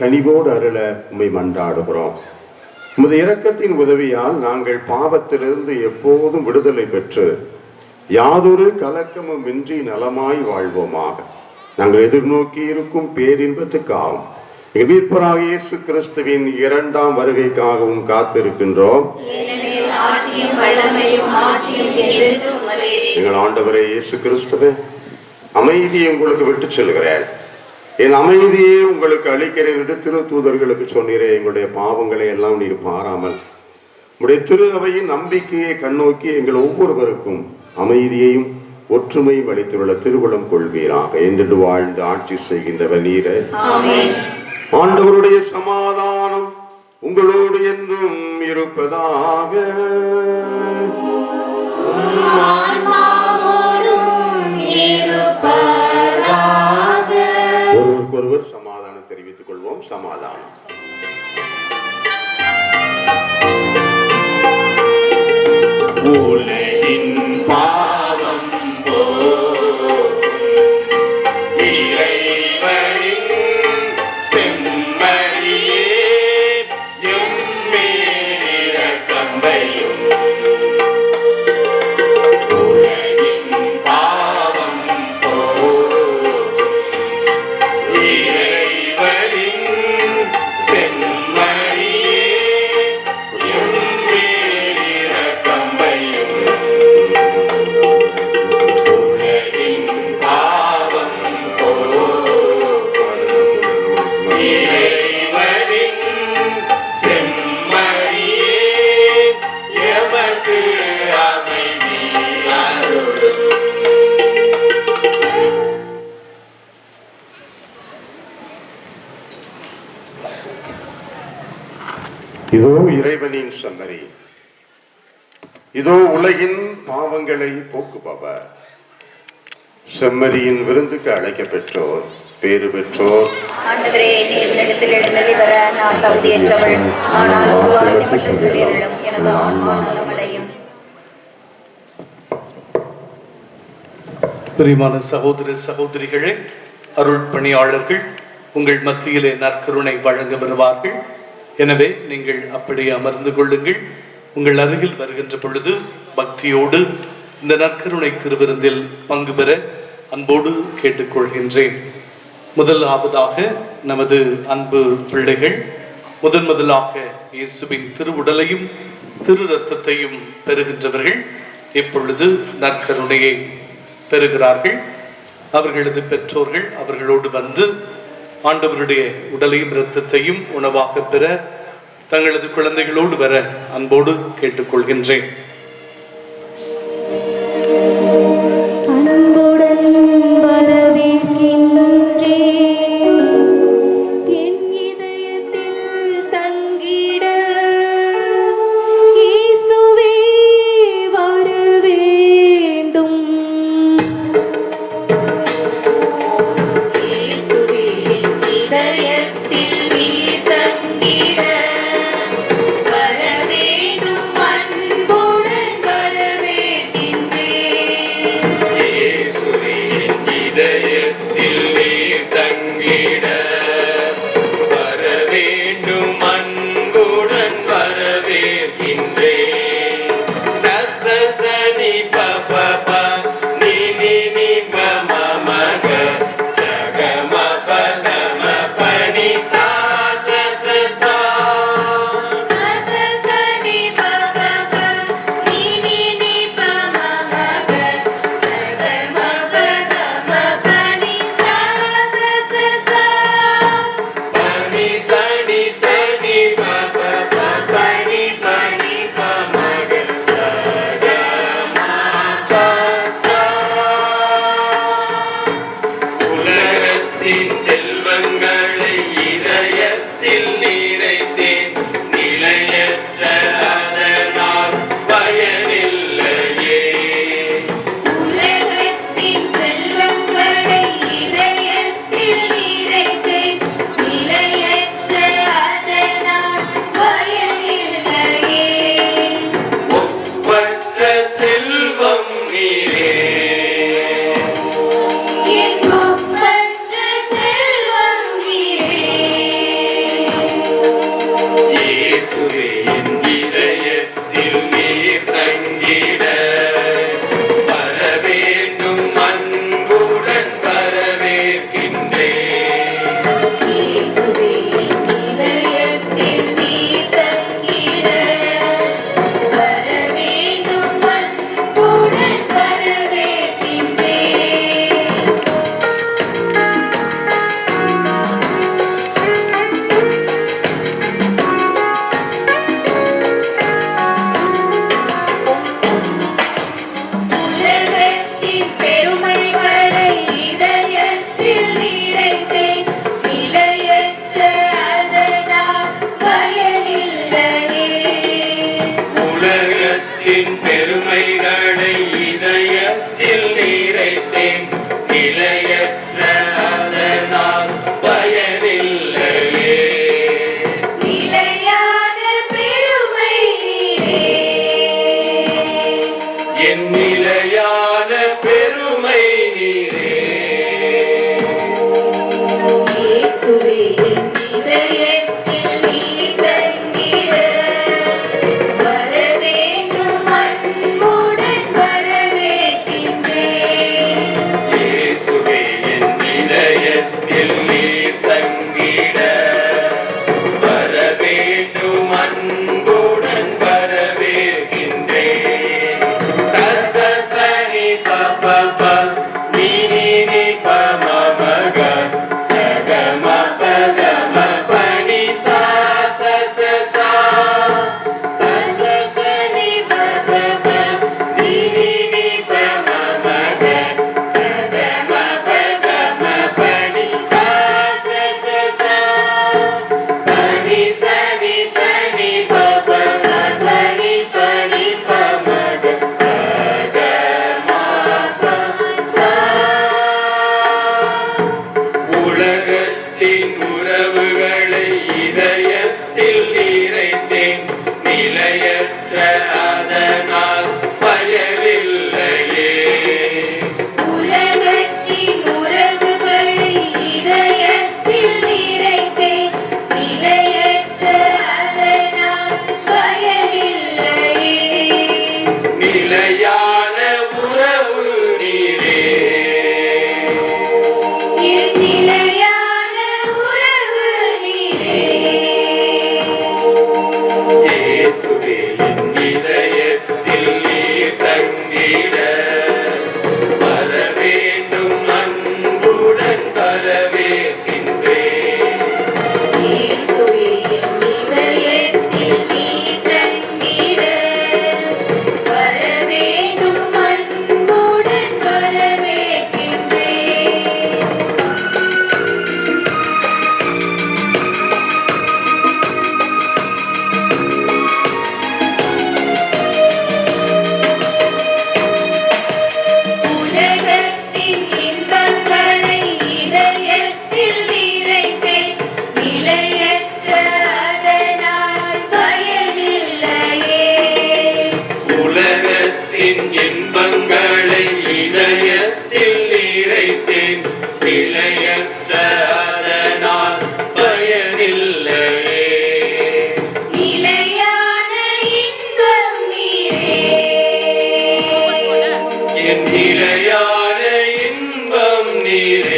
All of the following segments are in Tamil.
கனிவோடு அருள உம்மை மன்றாடுகிறோம். உமது இரக்கத்தின் உதவியால் நாங்கள் பாவத்திலிருந்து எப்போதும் விடுதலை பெற்று யாதொரு கலக்கமும் இன்றி நலமாய் வாழ்வோமாக. நாங்கள் எதிர்நோக்கி இருக்கும் பேரின்பத்துக்காகவும் எங்கள் மீட்பராக இயேசு கிறிஸ்துவின் இரண்டாம் வருகைக்காகவும் காத்திருக்கின்றோம். எங்கள் ஆண்டவரே இயேசு கிறிஸ்துவே அமைதியை உங்களுக்கு விட்டு செல்கிறேன். என் அமைதியை உங்களுக்கு அளிக்கிறேன் என்று திரு தூதர்களுக்கு சொன்னீரே எங்களுடைய பாவங்களை எல்லாம் நீர் பாராமல் உடைய திரு அவையின் நம்பிக்கையை கண்ணோக்கி எங்கள் ஒவ்வொருவருக்கும் அமைதியையும் ஒற்றுமையும் அளித்துள்ள திருவுளம் கொள்வீராக என்று வாழ்ந்து ஆட்சி செய்கின்றவர் நீரே. ஆண்டவருடைய சமாதானம் உங்களோடு என்றும் இருப்பதாக இருப்பதாக. ஒருவருக்கொருவர் சமாதானம் தெரிவித்துக் கொள்வோம். சமாதானம். இறைவனின் சம்மரி இதோ உலகின் பாவங்களை போக்குபவர். செம்மறியின் விருந்துக்கு அழைக்க பெற்றோர். பேறு பெற்றோர் பிரியமான சகோதர சகோதரிகளே அருள் பணியாளர்கள் உங்கள் மத்தியிலே நற்கருணை வழங்க வருவார்கள். எனவே நீங்கள் அப்படியே அமர்ந்து கொள்ளுங்கள். உங்கள் அருகில் வருகின்ற பொழுது பக்தியோடு இந்த நற்கருணை திருவிருந்தில் பங்கு பெற அன்போடு கேட்டுக்கொள்கின்றேன். முதலாவதாக நமது அன்பு பிள்ளைகள் முதன் முதலாக இயேசுவின் திருவுடலையும் திரு ரத்தத்தையும் பெறுகின்றவர்கள் இப்பொழுது நற்கருணையை பெறுகிறார்கள். அவர்களது பெற்றோர்கள் அவர்களோடு வந்து ஆண்டவருடைய உடலையும் இரத்தத்தையும் உணவாக பெற தங்களது குழந்தைகளோடு வர அன்போடு கேட்டுக்கொள்கின்றேன். Amen. செல்வ வாழ்வின் இன்பங்களை இதயத்தில் நிறைத்தேன். நிலையற்ற நிலையான இன்பம் நீரே.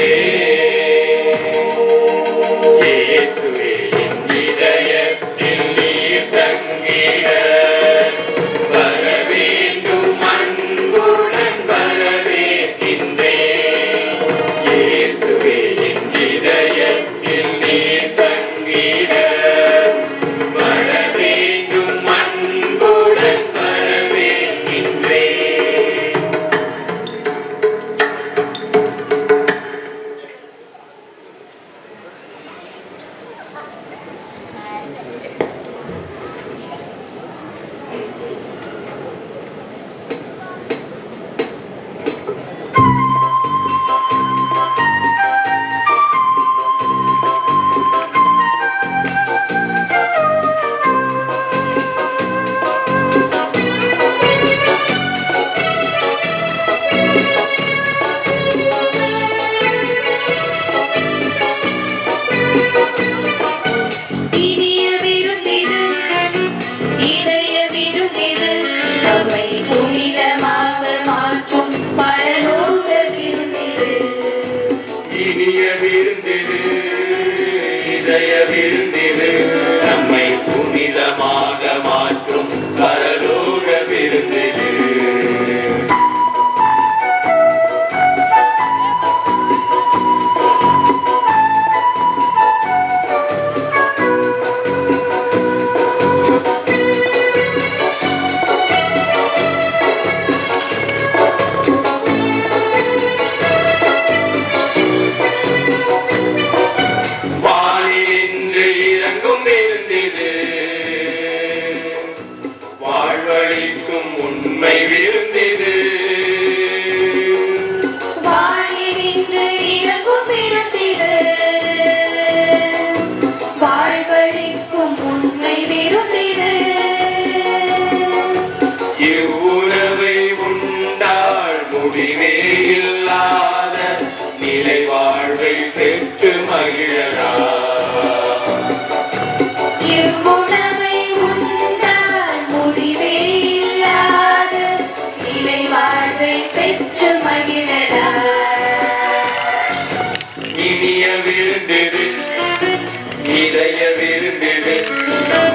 Devi Devi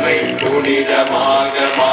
நம்மை புனிதமாக மா